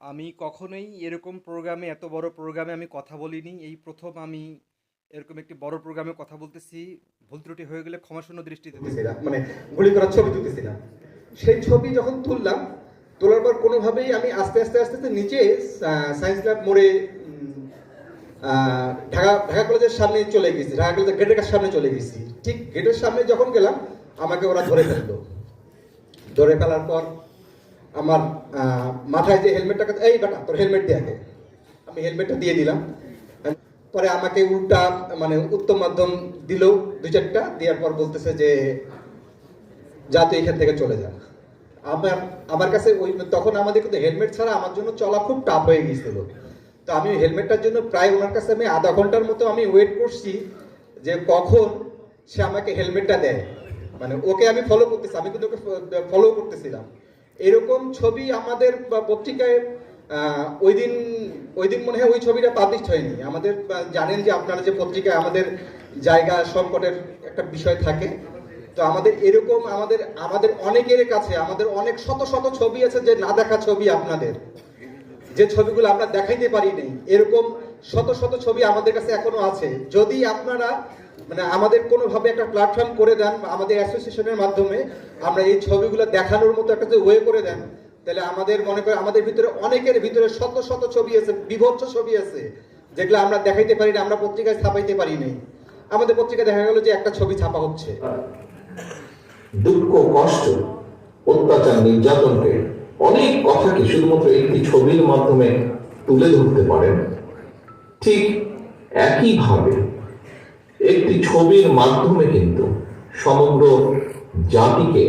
আমি কখনোই এরকম প্রোগ্রামে এত বড় প্রোগ্রামে আমি কথা বলিনি। এই প্রথম আমি এরকম একটি বড় প্রোগ্রামে কথা বলতেছি, ভুল ত্রুটি হয়ে গেলে ক্ষমাশূন্য দৃষ্টিতে মানে গুলি করার ছবি তুলতেছিলাম। সেই ছবি যখন তুললাম, তোলার পর কোনোভাবেই আমি আস্তে আস্তে আস্তে আস্তে নিচে সায়েন্স ল্যাব মোড়ে ঢাকা ঢাকা কলেজের সামনে চলে গেছি, ঢাকা কলেজের গেটের সামনে চলে গেছি। ঠিক গেটের সামনে যখন গেলাম, আমাকে ওরা ধরে ফেলল। ধরে ফেলার পর আমার মাথায় যে হেলমেটটা এই বেটা, তোর হেলমেট দিয়ে আমি হেলমেটটা দিয়ে দিলাম। পরে আমাকে উল্টা মানে উত্তম মাধ্যম দিল দুই চারটা, দেওয়ার পর বলতেছে যে, যা তুই এখান থেকে চলে যা। আমার আমার কাছে ওই, তখন আমাদের কিন্তু হেলমেট ছাড়া আমার জন্য চলা খুব টাফ হয়ে গিয়েছিল। তো আমি হেলমেটটার জন্য প্রায় ওনার কাছে আমি আধা ঘণ্টার মতো আমি ওয়েট করছি যে কখন সে আমাকে হেলমেটটা দেয়। মানে ওকে আমি ফলো করতেছি, আমি কিন্তু ওকে ফলো করতেছিলাম। এরকম ছবি আমাদের পত্রিকায় ওই দিন ওই দিন মনে হয় ওই ছবিটা পাবলিশ হয়নি। আমাদের জানেন যে আপনারা যে পত্রিকায় আমাদের জায়গা সংকটের একটা বিষয় থাকে, তো আমাদের এরকম আমাদের আমাদের অনেকের কাছে, আমাদের অনেক শত শত ছবি আছে যে না দেখা ছবি আপনাদের, যে ছবিগুলো আমরা দেখাইতে পারি নাই। এরকম শত শত ছবি আমাদের কাছে এখনও আছে। যদি আপনারা মানে আমাদের কোনোভাবে একটা প্ল্যাটফর্ম করে দেন আমাদের অ্যাসোসিয়েশনের মাধ্যমে আমরা এই ছবিগুলো দেখানোর মতো একটা ওয়ে করে দেন, তাহলে আমাদের মনে করে আমাদের ভিতরে অনেকের ভিতরে শত শত ছবি আছে, বিভৎস ছবি আছে, যেগুলো আমরা দেখাইতে পারি না, আমরা পত্রিকায় ছাপাইতে পারি নাই। আমাদের পত্রিকায় দেখা গেল যে একটা ছবি ছাপা হচ্ছে। দুঃখ, কষ্ট, অত্যাচার, নির্যাতনকে অনেক কথাকে শুধুমাত্র একটি ছবির মাধ্যমে তুলে ধরতে পারেন। ঠিক একইভাবে একটি ছবির মাধ্যমে কিন্তু সমগ্র জাতিকে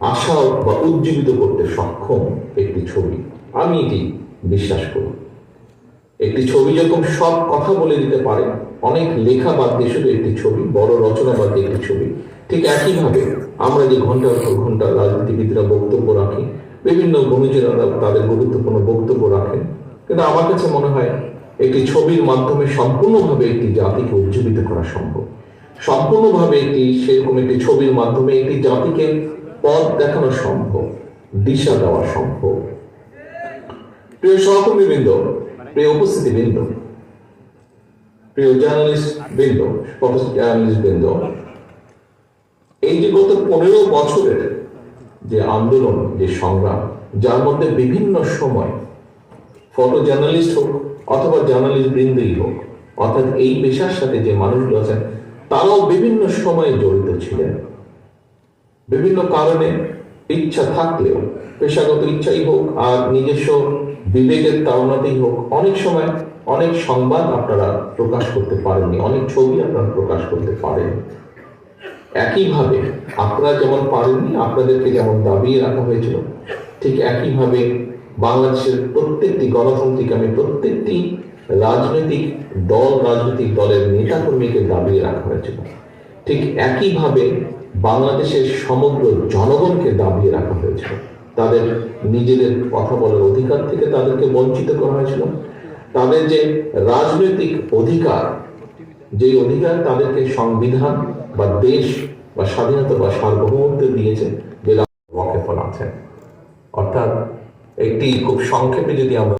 আশা বা উজ্জীবিত করতে সক্ষম একটি ছবি। আমি এটি বিশ্বাস করি। একটি ছবি যখন সব কথা বলে দিতে পারে, অনেক লেখা বাদ দিয়ে শুধু একটি ছবি, বড় রচনা বাদ একটি ছবি, ঠিক একইভাবে আমরা যে ঘণ্টার পর ঘণ্টা রাজনীতিবিদরা বক্তব্য রাখি, বিভিন্ন গুণীজনেরা তাদের গুরুত্বপূর্ণ বক্তব্য রাখেন, কিন্তু আমার কাছে মনে হয় একটি ছবির মাধ্যমে সম্পূর্ণভাবে একটি জাতিকে উজ্জীবিত করা সম্ভব। সম্পূর্ণভাবে একটি সেরকম একটি ছবির মাধ্যমে একটি জাতিকে পথ দেখানো সম্ভব, দিশা দেওয়া সম্ভব। প্রিয় সহকর্মীবৃন্দ, প্রিয় উপস্থিতিবৃন্দ, প্রিয় জার্নালিস্ট বৃন্দ জার্নালিস্ট বৃন্দ এই যে গত পনেরো বছরের যে আন্দোলন, যে সংগ্রাম, যার মধ্যে বিভিন্ন সময় ফটো জার্নালিস্ট হোক অথবা জার্নালিস্ট বৃন্দই হোক, অর্থাৎ এই পেশার সাথে যে মানুষগুলো আছেন, তারাও বিভিন্ন সময়ে জড়িত ছিলেন। বিভিন্ন কারণে ইচ্ছা থাকলেও, পেশাগত ইচ্ছাই হোক আর নিজস্ব বিবেকের তাড়নাতেই হোক, অনেক সময় অনেক সংবাদ আপনারা প্রকাশ করতে পারেননি, অনেক ছবি আপনারা প্রকাশ করতে পারেন। একইভাবে আপনারা যেমন পারেননি, আপনাদেরকে যেমন দাবিয়ে রাখা হয়েছিল, ঠিক একইভাবে বাংলাদেশের প্রত্যেকটি গণতান্ত্রিক আমি প্রত্যেকটি রাজনৈতিক দল, রাজনৈতিক দলের নেতাকর্মীকে দাবিয়ে রাখা হয়েছিল। ঠিক একইভাবে বাংলাদেশের সমগ্র জনগণকে দাবিয়ে রাখা হয়েছিল। তাদের নিজেদের কথা বলার অধিকার থেকে তাদেরকে বঞ্চিত করা হয়েছিল। তাদের যে রাজনৈতিক অধিকার যে অধিকার তাদেরকে সংবিধান বা দেশ বা স্বাধীনতা বা সার্বভৌমত্ব দিয়েছে যে একটি খুব সংক্ষেপে যদি আমরা